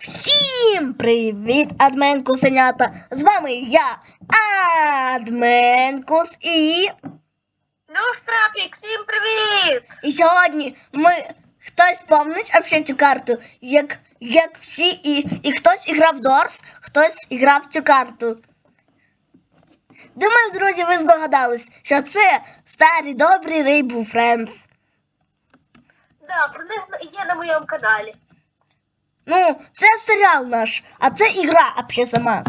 Всім привіт, адменкусенята! З вами я, Адменкус, і, Ну, Шапік, всім привіт! і сьогодні ми хтось помнить вообще цю карту, як, як всі, і, і хтось іграв Дорс, хтось іграв цю карту. Думаю, друзі, ви здогадались, що це старі добрі Rainbow Friends. Да, про них є на моєму каналі. Ну, це серіал наш, а це ігра вообще сама.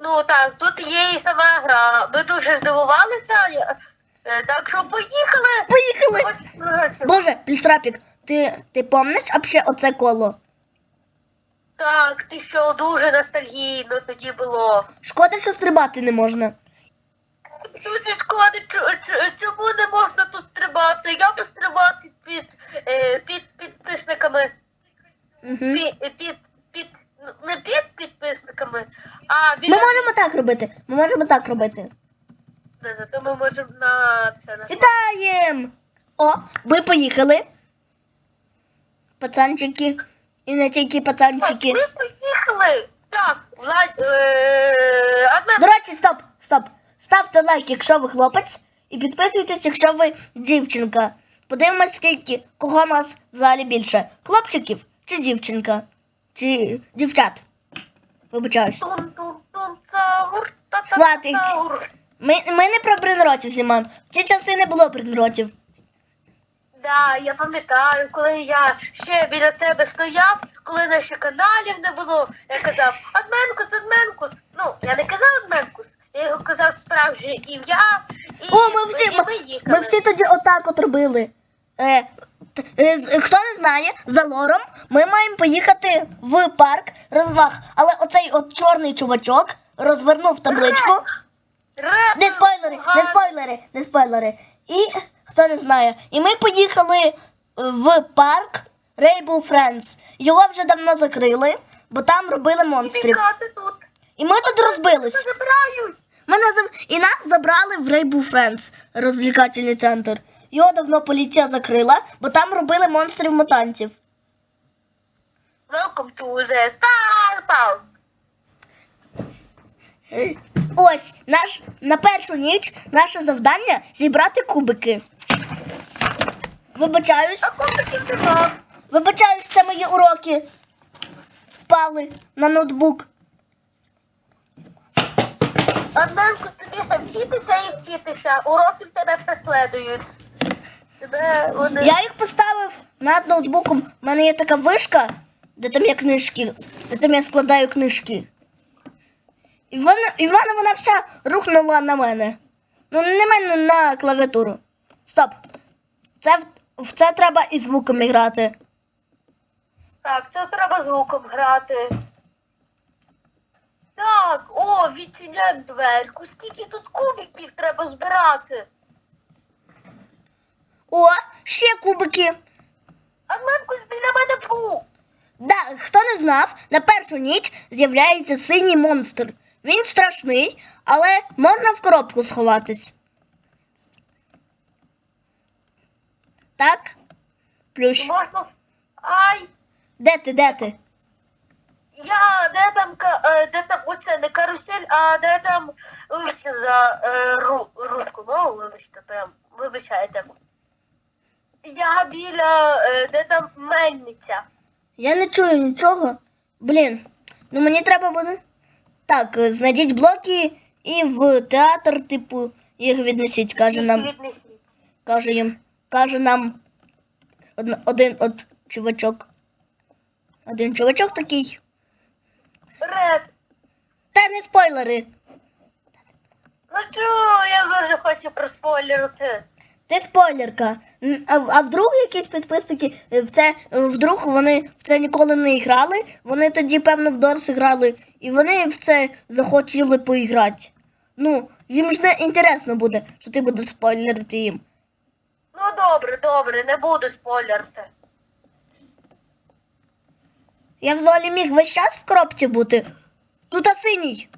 Ну так, тут є і сама гра. Ми дуже здивувалися. я- е, Так що поїхали. Поїхали! Ось, Боже, Плюстрапік, ти, ти помниш вообще оце коло? Так, ти що дуже ностальгійно тоді було. Шкода, що стрибати не можна. Дуже шкода, чо- чо- чому не можна тут стрибати? Я би стрибав під, під, е, під підписниками. Угу. Під, під, під, не під підписниками, а біля Ми можемо так робити. Ми можемо так робити. Зато ми можемо на це на Вітаєм! О, ви поїхали. Пацанчики. І не тільки пацанчики. Ми поїхали. Так, Влад, е, адмен. До речі, стоп, стоп. Ставте лайк, якщо ви хлопець, і підписуйтесь, якщо ви дівчинка. Подивимось, скільки кого нас взагалі більше. Хлопчиків чи дівчинка? Чи дівчат? Вибачаюсь. Хватить. Ми, ми не про бринротів знімаємо. В ті часи не було бринротів. Да, я пам'ятаю, коли я ще біля тебе стояв, коли наших каналів не було, я казав Адменкус, Адменкус. Ну, я не казав Адменкус, я його казав справжнє ім'я. І, О, ми всі, і ми, їхали. ми всі тоді отак от робили. Е, хто не знає, за лором ми маємо поїхати в парк розваг. Але оцей от чорний чувачок розвернув табличку. Не спойлери, не спойлери, не спойлери. І хто не знає, і ми поїхали в парк Rainbow Friends. Його вже давно закрили, бо там робили монстрів. І ми тут розбились. Мене. І нас забрали в Rainbow Friends, розвлікательний центр. Його давно поліція закрила, бо там робили монстрів-мутантів. Welcome to the Star. Ось наш на першу ніч наше завдання зібрати кубики. Вибачаюсь, А кубиків нема. вибачаюсь, це мої уроки. Впали на ноутбук. Одненько тобі вчитися і вчитися. Уроки тебе преследують. Тебе вони... Я їх поставив над ноутбуком. У мене є така вишка, де там є книжки, де там я складаю книжки. І вона, і вона, вона вся рухнула на мене. Ну, не мене на клавіатуру. Стоп. Це, в- в це треба і звуком грати. Так, це треба звуком грати. Так, о, відчиняємо дверку. Скільки тут кубиків треба збирати? О, ще кубики. Одненько біля мене пу. Да, хто не знав, на першу ніч з'являється синій монстр. Він страшний, але можна в коробку сховатись. Так? Плющ. Можна... Ай, Де ти, де ти? Я, де там, е, де там, оце не карусель, а де там, вибачте за е, ру, руску мову, вибачте, прям, вибачайте. Я біля, е, де там мельниця. Я не чую нічого. Блін, ну мені треба буде. Так, е, знайдіть блоки і в театр, типу, їх віднесіть, каже нам. Віднесіть. Каже їм. Каже нам один от чувачок. Один чувачок такий. Ред, Та не спойлери. ну чого, я дуже хочу проспойлерити. Ти спойлерка. А, а вдруг якісь підписники е, в це е, вдруг вони в це ніколи не грали. Вони тоді, певно, в Дорс грали, і вони в це захотіли поіграти. Ну, їм ж не інтересно буде, що ти будеш спойлерити їм. Ну добре, добре, не буду спойлерити. Я взагалі міг весь час в коробці бути. Тут а синій.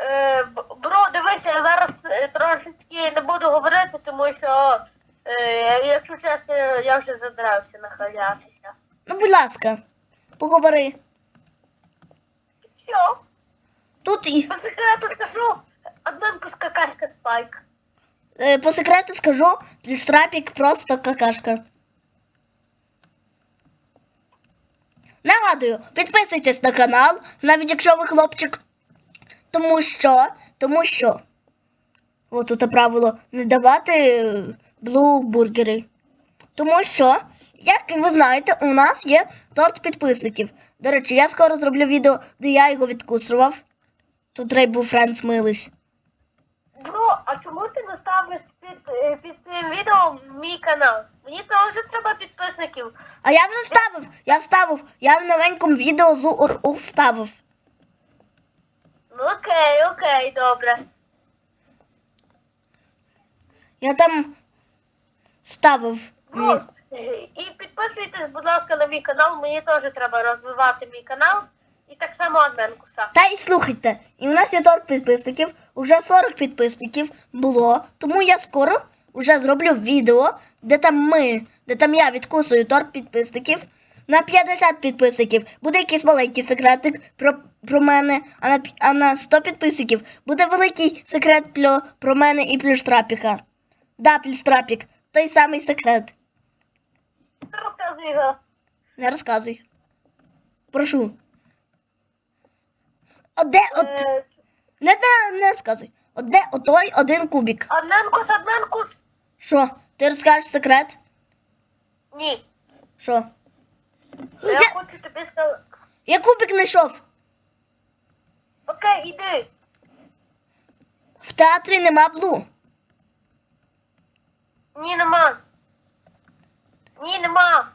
Е, бро, дивися, я зараз е, трошечки не буду говорити, тому що, е, якщо чесно, я вже задрався нахилятися. Ну, будь ласка. поговори. Що? Тут і По секрету скажу, одненьку з какашка спайк. е, по секрету скажу, плюштрапік просто какашка. Нагадую, підписуйтесь на канал, навіть якщо ви хлопчик. Тому що, тому що. От тут правило не давати е, блу бургери. Тому що, як ви знаєте, у нас є торт підписників. До речі, я скоро зроблю відео, де я його відкусував. Тут Рейбу Френдс мились. Бро, а чому ти не ставиш під, е, під цим відео мій канал? Мені теж треба підписників. А я вже ставив, я вставив, я в новенькому відео з УРУ вставив. Ну окей, окей, добре. Я там ставив. Бро, е, і підписуйтесь, будь ласка, на мій канал. Мені теж треба розвивати мій канал. І так само Адменкуса. Та й слухайте, і у нас є торт підписників, уже 40 підписників було, тому я скоро вже зроблю відео, де там ми, де там я відкусую торт підписників. На 50 підписників буде якийсь маленький секретик про, про мене, а на, а на 100 підписників буде великий секрет про, про мене і плюштрапіка. Да, плюштрапік, той самий секрет. Розказуй його. Не розказуй. Прошу. Оде, от, Е, не, не, не розказуй. Оде отой один кубік. Адменкус, Адменкус. Що? Ти розкажеш секрет? Ні. Що? Я Я, хочу тобі сказати. я кубик знайшов. Окей, іди. В театрі нема блу. Ні, нема. Ні, нема.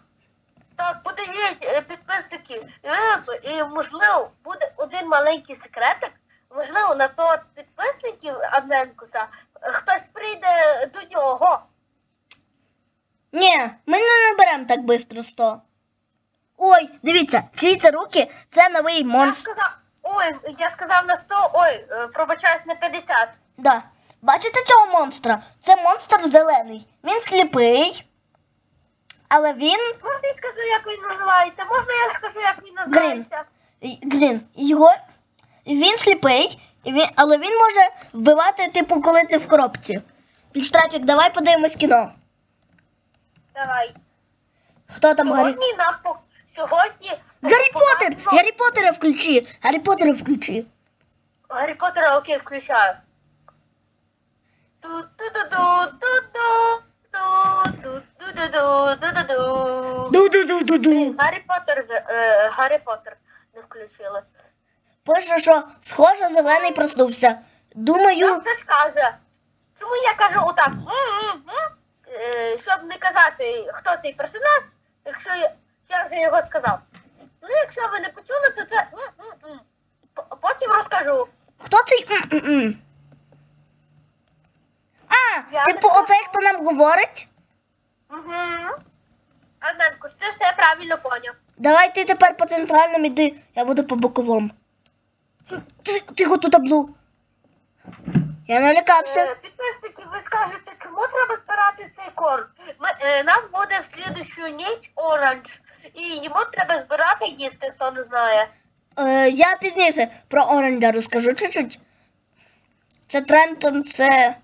Так, подивіть, е, підписники. Е, І, можливо, буде один маленький секретик. Можливо, на то підписників Адменкуса хтось прийде до нього. Ні, ми не наберемо так швидко 100. Ой, дивіться, чиї це руки, це новий монстр. Я сказав, ой, я сказав на 100, ой, е, пробачаюсь на 50. Да. Бачите цього монстра? Це монстр зелений. Він сліпий. Але він Можна я скажу, як він називається? Можна я скажу, як він називається? Грін, його він сліпий, і він, але він може вбивати, типу, коли ти в коробці. Пічтрапік, давай подивимось кіно. Давай. Хто там Гаррі? Сьогодні нам по- сьогодні. Гаррі Поттер! показано- Гаррі Поттера включи! Гаррі Поттера включи. Гаррі Поттера, окей, включаю ду ду ду ду ду Гаррі Поттер, е, э, Гаррі Поттер не включила. Пише, що схоже, зелений проснувся. Думаю, Це ж каже. Чому я кажу отак? Е, щоб не казати, хто цей персонаж, якщо я- я вже його сказав. Ну, якщо ви не почули, то це потім розкажу. хто цей? Я типу, не оцей, хто нам говорить? Угу. Адменко, ти все правильно поняв. Давай ти тепер по центральному іди, я буду по боковому. Ти, тихо тут таблу. Я налякався. Е, Підписники, ви скажете, чому треба збирати цей корм? Ми, е, нас буде в слідущу ніч оранж. І йому треба збирати їсти, хто не знає. Е, я пізніше про Оранжа розкажу чуть-чуть. Це Трентон, це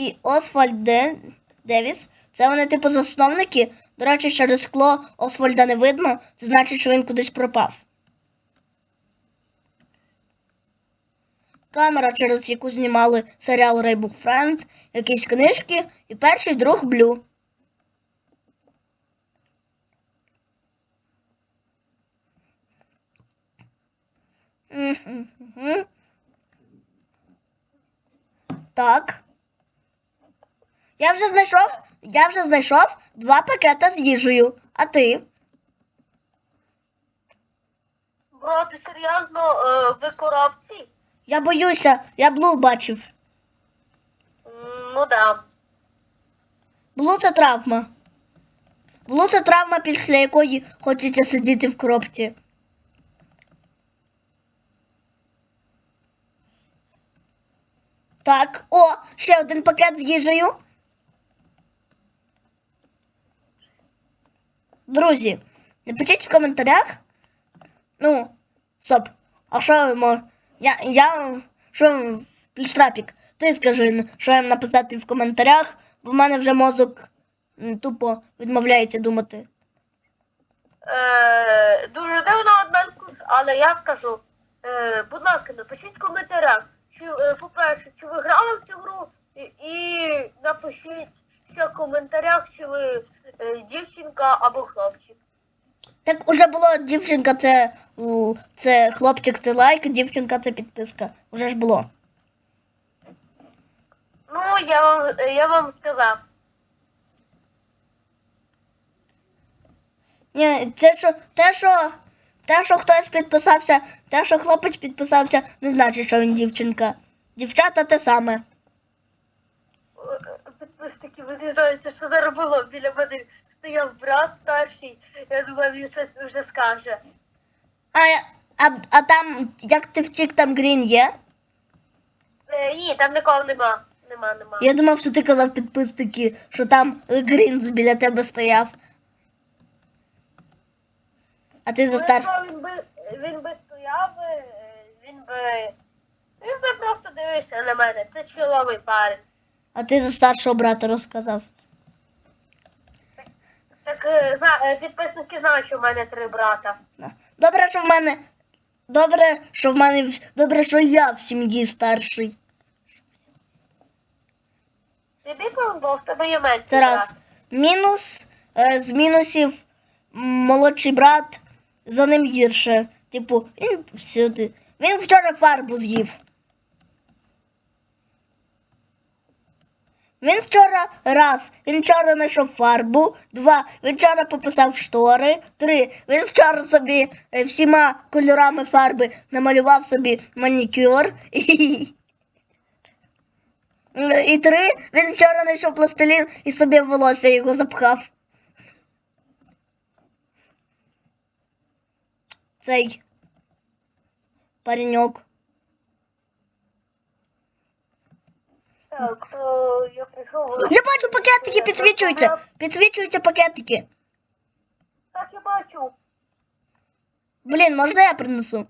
і Освальд Де... Девіс. Це вони, типу, засновники. До речі, через скло Освальда не видно, це значить, що він кудись пропав. Камера, через яку знімали серіал Raybook Friends, якісь книжки і перший друг Блю. Так. Я вже знайшов, я вже знайшов два пакета з їжею. А ти? Бро, ти серйозно е, ви коробці? Я боюся, я Блу бачив. Ну да. Блу це травма. Блу це травма, після якої хочеться сидіти в коробці. Так, о, ще один пакет з їжею. Друзі, напишіть в коментарях, Ну, стоп. А що мо? Я. я. Що Пліштрапік, ти скажи, що їм написати в коментарях, бо в мене вже мозок тупо відмовляється думати. Е, дуже дивно одненько, але я скажу. Е, будь ласка, напишіть в коментарях, чи, е, по-перше, чи ви грали в цю гру, і, і напишіть в коментарях, чи ви е, дівчинка або хлопчик. Так уже було дівчинка, це, це хлопчик, це лайк, дівчинка це підписка. Уже ж було. Ну, я вам, я вам сказав. Ні, те, що, те, що, те, що хтось підписався, те, що хлопець підписався, не значить, що він дівчинка. Дівчата те саме. Е, Підписники, ви що зараз було. Біля мене стояв брат старший, я думаю, він щось вже скаже. А, а, а там, як ти втік, там грін є? Е, ні, там нікого нема. Нема, нема. Я думав, що ти казав підписники, що там е, грін біля тебе стояв. А ти за стар... Він би, він би стояв, е, він би. Він би просто дивився на мене. Це чоловий парень. А ти за старшого брата розказав. Так е, зна- е, підписники знають, що в мене три брата. Добре, що в мене. Добре, що в мене. в- Добре, що я в сім'ї старший. Тобі повезло, в тебе є менший Це раз. Мінус е, з мінусів м, молодший брат за ним гірше. Типу, він всюди. Він вчора фарбу з'їв. Він вчора раз, він вчора знайшов фарбу, два, він вчора пописав штори, три, він вчора собі е, всіма кольорами фарби намалював собі манікюр. І, три, він вчора знайшов пластилін і собі волосся його запхав. Цей пареньок. Так, то я прийшов. Я бачу пакетики, підсвічуються. Підсвічуються пакетики. Так, я бачу. Блін, можна я принесу?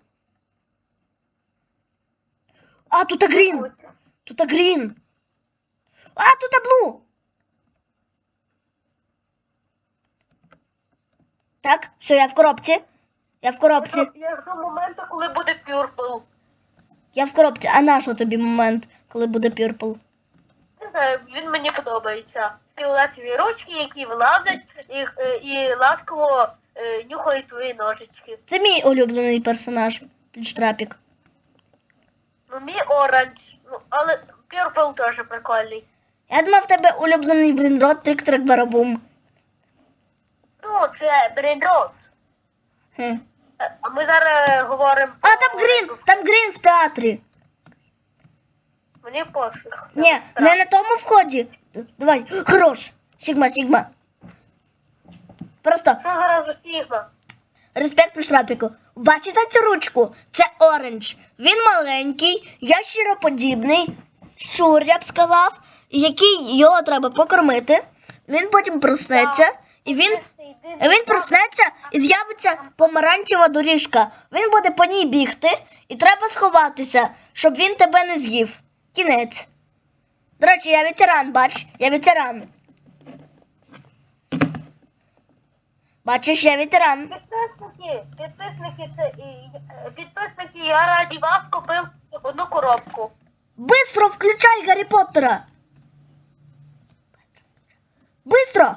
А, тут грін. Тут грін. А, тут блу. Так, все, я в коробці. Я в коробці. Я жду моменту, коли буде пюрпл. Я в коробці. А на що тобі момент, коли буде пюрпл? Знаю, він мені подобається. Фіолетові ручки, які вилазять і, е, і ласково е, нюхають твої ножички. Це мій улюблений персонаж. Підштрапік. Ну, мій оранж. Ну, але пюрпл теж прикольний. Я думав, в тебе улюблений блінрод трик трек барабум. Ну, це брендрот. Хм. А ми зараз говоримо. А, там грін! Там грін в театрі. Мені пофіг. Ні, не на тому вході. Давай, хорош. Сігма, Сігма. Просто Що зараз у Сігма? респект Підштрапіку. Бачите цю ручку? Це оранж. Він маленький, ящироподібний, щур, я б сказав, який його треба покормити. Він потім проснеться, і він Він проснеться і з'явиться помаранчева доріжка. Він буде по ній бігти, і треба сховатися, щоб він тебе не з'їв. Кінець. До речі, я ветеран, бач, я ветеран. Бачиш, я ветеран. Підписники, підписники, це і- е, підписники, я раді вас купив одну коробку. Бистро включай Гаррі Поттера. Бистро!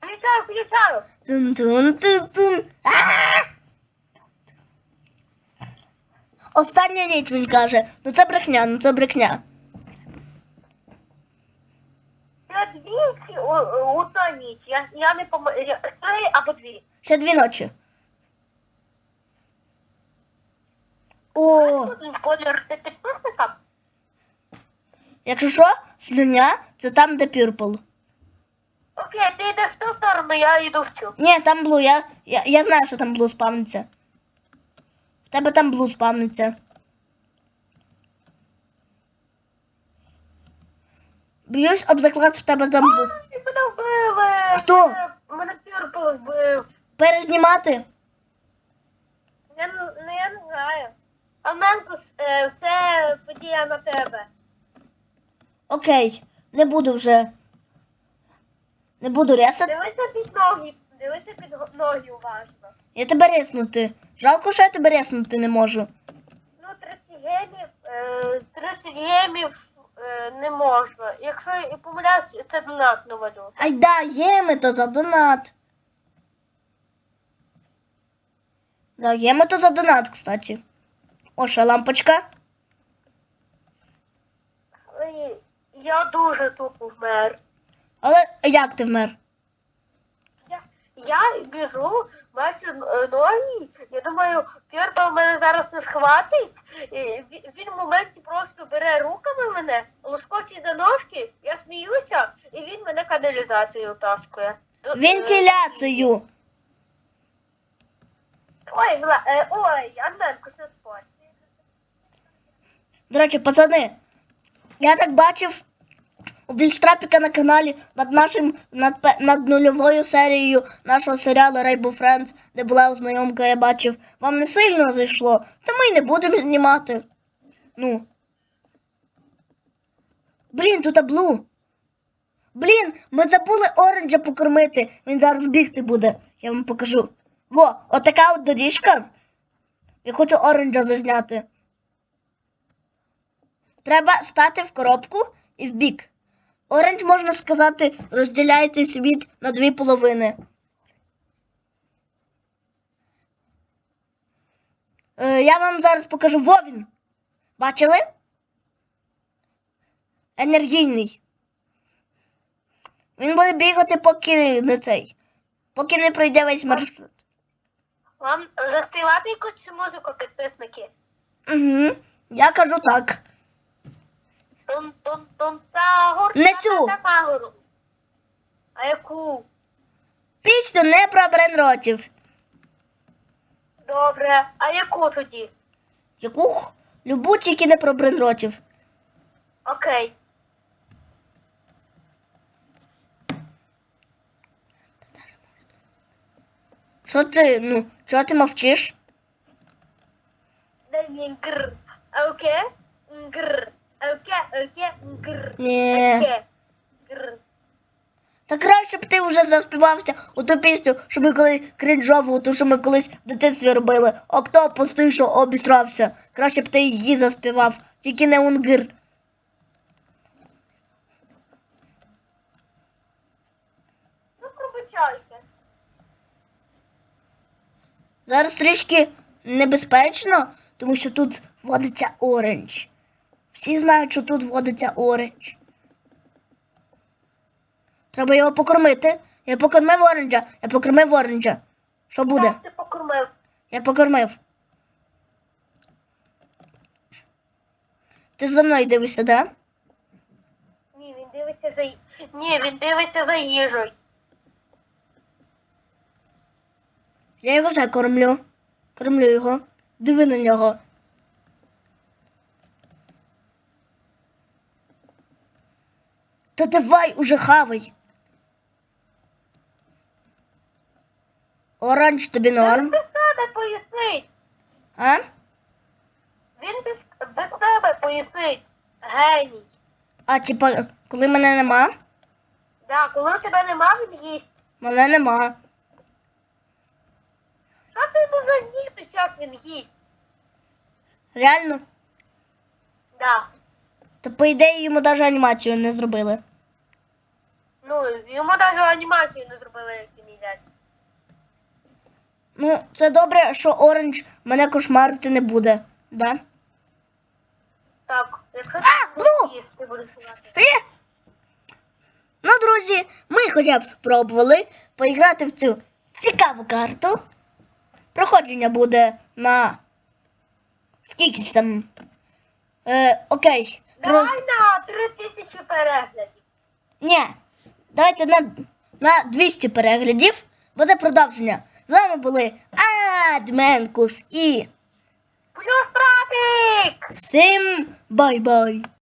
Включаю, включаю. Тун-тун-тун-тун. Остання ніч він каже. Ну це брехня, ну це брехня. Це дві чи о- о, одна ніч. Я, я не пом... Три або дві. Ще дві ночі. О, колір це підписникам. якщо що, слюня це там, де пюрпл. Окей, ти йдеш в ту сторону, я йду в цю. Ні, там блу, я, я, я знаю, що там блу спавниться. В тебе там блу спавниться. Б'юсь об заклад в тебе там блу. Ти мене вбили. Хто? Мене- Мене пюрпл вбив. Перезнімати? знаю. А Менкус, е, все подія на тебе. Окей, не буду вже. Не буду рясати. Дивися під ноги, дивися під го- ноги уважно. Я тебе резнути. Жалко, що я тебе резнути не можу. Ну, 30 гемів, е, 30 гемів е, не можна. Якщо і помиляюсь, це донатна валюта. Ай да, є ми то за донат. Да, є ми то за донат, кстати. О, ще лампочка. Ой, Я дуже тупо вмер. Але як ти вмер? Я, я біжу, бачу е, ноги. Я думаю, Пьорба мене зараз не схватить. І він, в моменті просто бере руками мене, лоскочить за ножки, я сміюся, і він мене каналізацією втаскує. Е, Вентиляцію. Ой, Вла, е, ой, Анменко, не спать. До речі, пацани, я так бачив у Більстрапіка на каналі над нашим над, над нульовою серією нашого серіалу Rainbow Friends, де була ознайомка, я бачив. Вам не сильно зайшло, то ми й не будемо знімати. Ну. Блін, тут Блу. Блін, ми забули оранжа покормити. Він зараз бігти буде. Я вам покажу. Во, отака от доріжка. Я хочу оранжа зазняти. Треба стати в коробку і в бік. Оранж, можна сказати, розділяється світ на дві половини. Е, я вам зараз покажу Вовін. Бачили? Енергійний. Він буде бігати, поки не цей. Поки не пройде весь маршрут. Вам заспівати якусь музику, підписники? Угу. Я кажу так. Тун тун тун тагор Не цю. А яку? Пісню не про бренротів. Добре. А яку тоді? Яку? Любу тільки не про бренротів. Окей. Що ти, ну, чого ти мовчиш? Дай мені гр. Окей? Гр. Окей, окей, гр. Ні. Гр. Та краще б ти вже заспівався у ту пісню, що ми коли кринжову, ту, що ми колись в дитинстві робили. Октопус ти, що обісрався. Краще б ти її заспівав, тільки не унгир. Ну, пробачайте. Зараз трішки небезпечно, тому що тут водиться оранж. Всі знають, що тут водиться оранж. Треба його покормити. Я покормив оранжа. Я покормив оранжа. Що буде? Так, ти покормив. Я покормив. Ти за мною дивишся, да? Ні, він дивиться за Ні, він дивиться за їжею. Я його вже кормлю. Кормлю його. Диви на нього. Та давай уже хавай. Оранж тобі Він норм. без тебе поїсить. А? Він без, без тебе поїсить. Геній. А типа, коли мене нема, Да, коли тебе нема, він їсть. мене нема. Що ти йому загнітися, як він їсть? Реально? Да. То по ідеї йому навіть анімацію не зробили. Ну, йому навіть анімацію не зробили, як він їдять. Ну, це добре, що оранж мене кошмарити не буде. Да? Так, якщо А, ти Блу! будеш їсти, ти будеш. Е! Ну, друзі, ми хоча б спробували поіграти в цю цікаву карту. Проходження буде на скільки там. Е, окей. Про... Давай на 3000 переглядів. Ні. Давайте на, на 200 переглядів буде продовження. З вами були Адменкус і Плюс трафік! всім бай-бай!